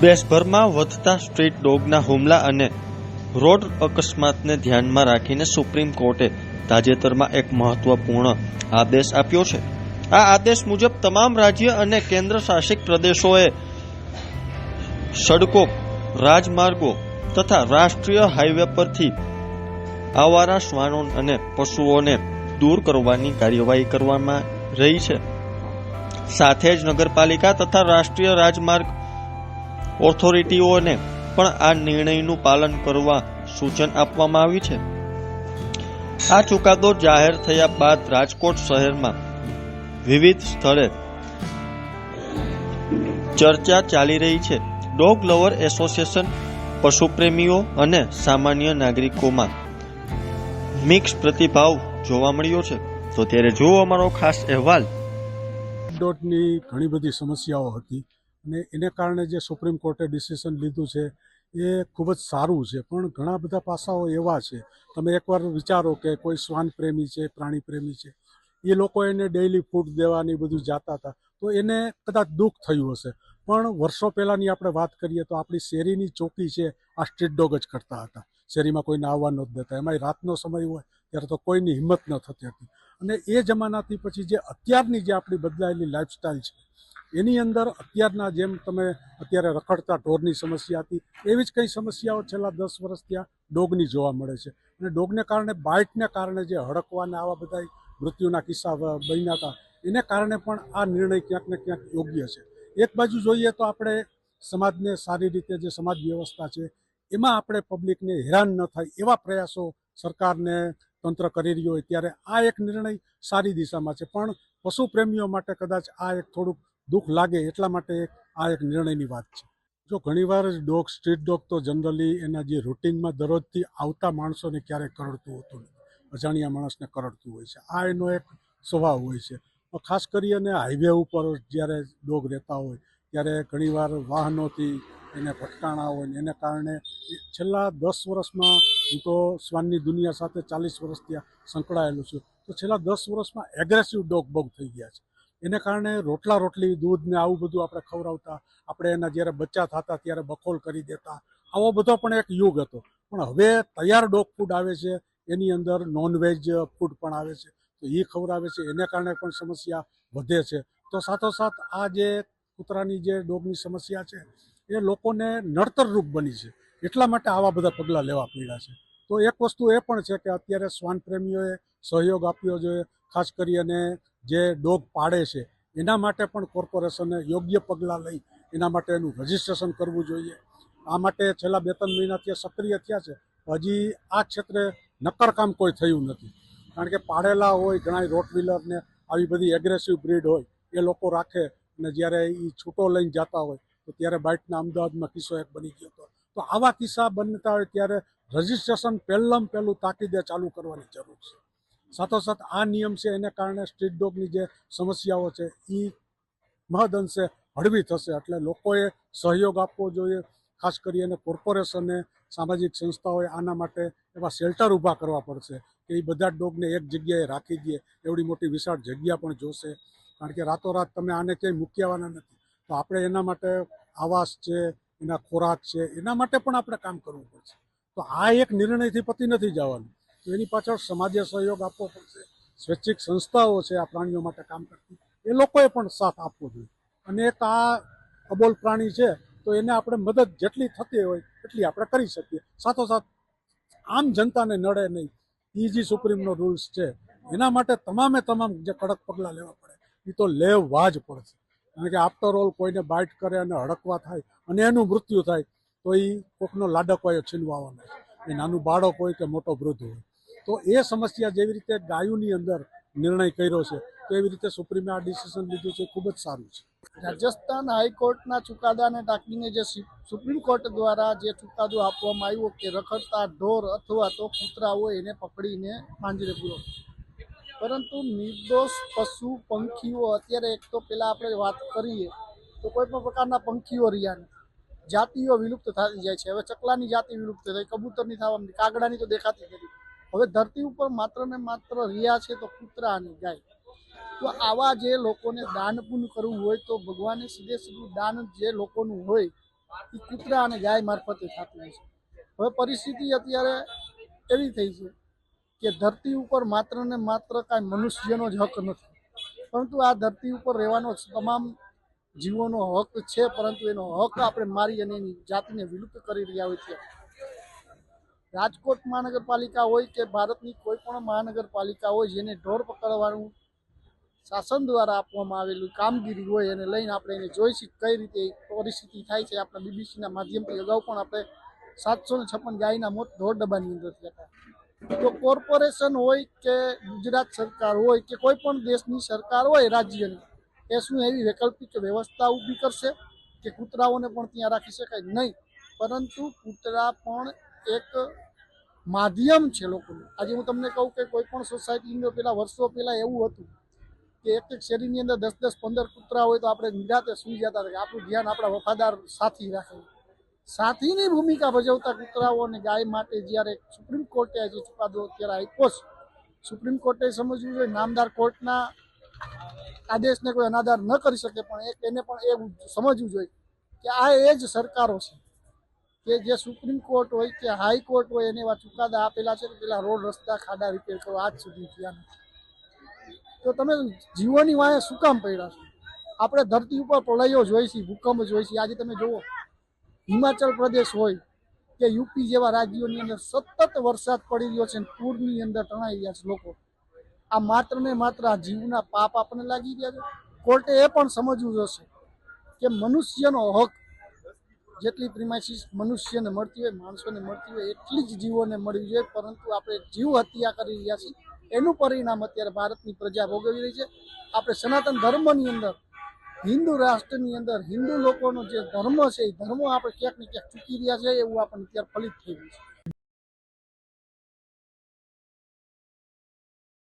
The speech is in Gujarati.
દેશભરમાં વધતા સ્ટ્રીટ ડોગના હુમલા અને રોડ અકસ્માતને ધ્યાનમાં રાખીને સુપ્રીમ કોર્ટે તાજેતરમાં એક મહત્વપૂર્ણ આદેશ આપ્યો છે. આ આદેશ મુજબ તમામ રાજ્ય અને કેન્દ્ર શાસિત પ્રદેશોએ સડકો, રાજમાર્ગો તથા રાષ્ટ્રીય હાઈવે પરથી આવારા શ્વાનો અને પશુઓને દૂર કરવાની કાર્યવાહી કરવામાં રહી છે. સાથે જ નગરપાલિકા તથા રાષ્ટ્રીય રાજમાર્ગ ઓથોરિટીઓને પણ આ નિર્ણયનું પાલન કરવા સૂચન આપવામાં આવ્યું છે. આ ચુકાદો જાહેર થયા બાદ રાજકોટ શહેરમાં વિવિધ સ્થળે ચર્ચા ચાલી રહી છે. ડોગ લવર એસોસિએશન, પશુપ્રેમીઓ અને સામાન્ય નાગરિકોમાં મિક્સ પ્રતિભાવ જોવા મળ્યો છે. તો ત્યારે જુઓ અમારો ખાસ અહેવાલ. ડોટની ઘણી બધી સમસ્યાઓ હતી. અને એને કારણે જે સુપ્રીમ કોર્ટે ડિસિઝન લીધું છે, એ ખૂબ જ સારું છે. પણ ઘણા બધા પાસાઓ એવા છે. તમે એકવાર વિચારો કે કોઈ શ્વાન પ્રેમી છે, પ્રાણી પ્રેમી છે, એ લોકો એને ડેઇલી ફૂડ દેવાની બધું જાતા હતા, તો એને કદાચ દુઃખ થયું હશે. પણ વર્ષો પહેલાંની આપણે વાત કરીએ તો આપણી શેરીની ચોકી છે, આ સ્ટ્રીટ ડોગ જ કરતા હતા. શેરીમાં કોઈને આવવા ન દેતા. એમાંય રાતનો સમય હોય, ત્યારે તો કોઈની હિંમત ન થતી હતી. અને એ જમાનાથી પછી જે અત્યારની જે આપણી બદલાયેલી લાઈફસ્ટાઈલ છે એની અંદર અત્યારના જેમ તમે અત્યારે રખડતા ઢોરની સમસ્યા હતી, એવી જ કંઈ સમસ્યાઓ છેલ્લા દસ વર્ષથી આ ડોગની જોવા મળે છે. અને ડોગને કારણે બાઇટને કારણે જે હડકવાના આવા બધા મૃત્યુના કિસ્સા બન્યા હતા, એને કારણે પણ આ નિર્ણય ક્યાંક ને ક્યાંક યોગ્ય છે. એક બાજુ જોઈએ તો આપણે સમાજને સારી રીતે જે સમાજ વ્યવસ્થા છે, એમાં આપણે પબ્લિકને હેરાન ન થાય એવા પ્રયાસો સરકારને તંત્ર કરી રહ્યું હોય ત્યારે આ એક નિર્ણય સારી દિશામાં છે. પણ પશુ પ્રેમીઓ માટે કદાચ આ એક થોડુંક દુઃખ લાગે એટલા માટે આ એક નિર્ણયની વાત છે. જો ઘણીવાર ડોગ, સ્ટ્રીટ ડોગ તો જનરલી એના જે રૂટિનમાં દરરોજથી આવતા માણસોને ક્યારેક કરડતું હોતું નથી. અજાણ્યા માણસને કરડતું હોય છે. આ એનો એક સ્વભાવ હોય છે. ખાસ કરી અને હાઈવે ઉપર જ્યારે ડોગ રહેતા હોય, ત્યારે ઘણીવાર વાહનોથી એને ભટકાણા હોય એને કારણે છેલ્લા દસ વર્ષમાં હું તો શ્વાનની દુનિયા સાથે ચાલીસ વર્ષથી ત્યાં સંકળાયેલું છું. તો છેલ્લા દસ વર્ષમાં એગ્રેસિવ ડોગ બહુ થઈ ગયા છે. એને કારણે રોટલા રોટલી, દૂધ ને આવું બધું આપણે ખવડાવતા, આપણે એના જ્યારે બચ્ચા થતા ત્યારે બખોલ કરી દેતા. આવો બધો પણ એક યુગ હતો. પણ હવે તૈયાર ડોગ ફૂડ આવે છે, એની અંદર નોનવેજ ફૂડ પણ આવે છે. તો એ ખવડાવે છે, એને કારણે પણ સમસ્યા વધે છે. તો સાથોસાથ આ જે કૂતરાની જે ડોગની સમસ્યા છે, એ લોકોને નડતરરૂપ બની છે. એટલા માટે આવા બધા પગલાં લેવા પડ્યા છે. તો એક વસ્તુ એ પણ છે કે અત્યારે શ્વાન પ્રેમીઓએ સહયોગ આપ્યો જોઈએ. ખાસ કરી અને જે ડોગ પાડે છે, એના માટે પણ કોર્પોરેશને યોગ્ય પગલાં લઈ એના માટે એનું રજિસ્ટ્રેશન કરવું જોઈએ. આ માટે છેલ્લા બે ત્રણ મહિનાથી સક્રિય થયા છે હજી આ ક્ષેત્રે નક્કર કામ કોઈ થયું નથી. કારણ કે પાડેલા હોય ઘણા રોટવીલરને આવી બધી એગ્રેસિવ બ્રીડ હોય, એ લોકો રાખે અને જ્યારે એ છૂટો લઈને જતા હોય, તો ત્યારે બાઇટના અમદાવાદમાં કિસ્સો એક બની ગયો હતો. તો આવા કિસ્સા બનતા હોય ત્યારે રજિસ્ટ્રેશન પહેલાં પહેલું તાકીદે ચાલુ કરવાની જરૂર છે. સાથોસાથ આ નિયમ છે, એને કારણે સ્ટ્રીટ ડોગની જે સમસ્યાઓ છે એ મહદઅંશે હળવી થશે. એટલે લોકોએ સહયોગ આપવો જોઈએ, ખાસ કરીને કોર્પોરેશને સામાજિક સંસ્થાઓએ આના માટે એવા શેલ્ટર ઊભા કરવા પડશે કે એ બધા ડોગને એક જગ્યાએ રાખી દે, એવડી મોટી વિશાળ જગ્યા પણ જોશે. કારણ કે રાતોરાત તમે આને ક્યાંય મૂક્યાવાના નથી. તો આપણે એના માટે આવાસ છે, એના ખોરાક છે, એના માટે પણ આપણે કામ કરવું પડશે. તો આ એક નિર્ણયથી પતિ નથી જવાનું. તો એની પાછળ સમાજે સહયોગ આપવો પડશે. સ્વૈચ્છિક સંસ્થાઓ છે આ પ્રાણીઓ માટે કામ કરતી. એ લોકોએ પણ સાથ આપવો જોઈએ. અને એક આ અબોલ પ્રાણી છે, તો એને આપણે મદદ જેટલી થતી હોય એટલી આપણે કરી શકીએ. સાથોસાથ આમ જનતાને નડે નહીં. એ જે સુપ્રીમનો રૂલ્સ છે. એના માટે તમામે તમામ જે કડક પગલાં લેવા પડે. એ તો લેવા જ પડશે. કારણ કે આફ્ટર ઓલ કોઈને બાઇટ કરે અને હડકવા થાય અને એનું મૃત્યુ થાય, તો એ કોકનો લાડક હોય છીનવાવાનો એ નાનું બાળક હોય કે મોટો વૃદ્ધ હોય. તો એ સમસ્યા જેવી રીતે ગાયોની અંદર નિર્ણય કર્યો છે, તો એવી રીતે સુપ્રીમે આ ડિસિઝન લીધું છે ખૂબ જ સારું છે. રાજસ્થાન હાઈકોર્ટના ચુકાદાને ટાંકીને જે સુપ્રીમ કોર્ટ દ્વારા જે ચુકાદો આપવામાં આવ્યો કે રખડતા ઢોર અથવા તો કૂતરા હોય એને પકડીને પાંજરે પૂરો. પરંતુ નિર્દોષ પશુ પંખીઓ, અત્યારે એક તો પહેલાં આપણે વાત કરીએ, તો કોઈ પણ પ્રકારના પંખીઓ રહ્યા જાતિઓ વિલુપ્ત થતી જાય છે. હવે ચકલાની જાતિ વિલુપ્ત થઈ, કબૂતરની થવા કાગડાની તો દેખાતી નથી. હવે ધરતી ઉપર માત્ર ને માત્ર રહ્યા છે તો કૂતરા અને ગાય. તો આવા જે લોકોને દાન પુણ્ય કરવું હોય તો ભગવાને સીધે સીધું દાન જે લોકોનું હોય એ કૂતરા અને ગાય મારફતે થતું હોય છે. હવે પરિસ્થિતિ અત્યારે એવી થઈ છે કે ધરતી ઉપર માત્ર ને માત્ર કાંઈ મનુષ્યનો જ હક નથી. પરંતુ આ ધરતી ઉપર રહેવાનો તમામ જીવોનો હક છે, પરંતુ એનો હક આપણે મારી અને એની જાતિને વિલુપ્ત કરી રહ્યા હોય છે. રાજકોટ મહાનગરપાલિકા હોય કે ભારતની કોઈ પણ મહાનગરપાલિકા હોય જેને ઢોર પકડવાનું શાસન દ્વારા આપવામાં આવેલું કામગીરી હોય એને લઈને આપણે એને જોઈશી કઈ રીતે પરિસ્થિતિ થાય છે. આપણા બીબીસીના માધ્યમથી અગાઉ પણ આપણે સાતસો ને છપ્પન ગાયના મોત ઢોર ડબ્બાની અંદર થયા હતા. તો કોર્પોરેશન હોય કે ગુજરાત સરકાર હોય કે કોઈ પણ દેશની સરકાર હોય રાજ્યની, એ શું એવી વૈકલ્પિક વ્યવસ્થા ઊભી કરશે કે કૂતરાઓને પણ ત્યાં રાખી શકાય? નહીં. પરંતુ કૂતરા પણ એક માધ્યમ છે લોકોનું. આજે હું તમને કહું કે કોઈ પણ સોસાયટીની પેલા વર્ષો પહેલાં એવું હતું કે એક એક શેરીની અંદર દસ દસ પંદર કૂતરા હોય તો આપણે નિરાતે સૂઈ જતા હતા કે આપણું ધ્યાન આપણા વફાદાર સાથી રાખે. સાથીની ભૂમિકા ભજવતા કૂતરાઓ અને ગાય માટે જ્યારે સુપ્રીમ કોર્ટે આજે ચુકાદો અત્યારે આપ્યો છે. સુપ્રીમ કોર્ટે સમજવું જોઈએ નામદાર કોર્ટના આદેશને કોઈ અનાદાર ન કરી શકે પણ એક એને પણ એવું સમજવું જોઈએ કે આ એ જ સરકારો છે. કે જે સુપ્રીમ કોર્ટ હોય કે હાઈકોર્ટ હોય એને એવા ચુકાદા આપેલા છે કે પેલા રોડ, રસ્તા, ખાડા રિપેર કરો, આજ સુધી થયા નથી. તો તમે જીવોની વાંહે શું કામ પડ્યા છો? આપણે ધરતી ઉપર પ્રલયો છીએ, ભૂકંપ જોઈ છીએ. આજે તમે જુઓ, હિમાચલ પ્રદેશ હોય કે યુપી જેવા રાજ્યોની અંદર સતત વરસાદ પડી રહ્યો છે પૂરની અંદર તણાઈ રહ્યા છે લોકો. આ માત્ર ને માત્ર આ જીવના પાપ આપણને લાગી રહ્યા છે. કોર્ટે એ પણ સમજવું જોશે કે મનુષ્યનો હક જેટલી પ્રિમાઇસીસ મનુષ્યને મળતી હોય, માણસોને મળતી હોય, એટલી જ જીવોને મળવી જોઈએ. પરંતુ આપણે જીવ હત્યા કરી રહ્યા છીએ. એનું પરિણામ અત્યારે ભારતની પ્રજા ભોગવી રહી છે. આપણે સનાતન ધર્મની અંદર, હિન્દુ રાષ્ટ્રની અંદર, હિન્દુ લોકોનો જે ધર્મ છે, એ ધર્મ આપણે ક્યાંક ને ક્યાંક ચૂકી રહ્યા છે એવું આપણને અત્યારે ફલિત થઈ ગયું છે.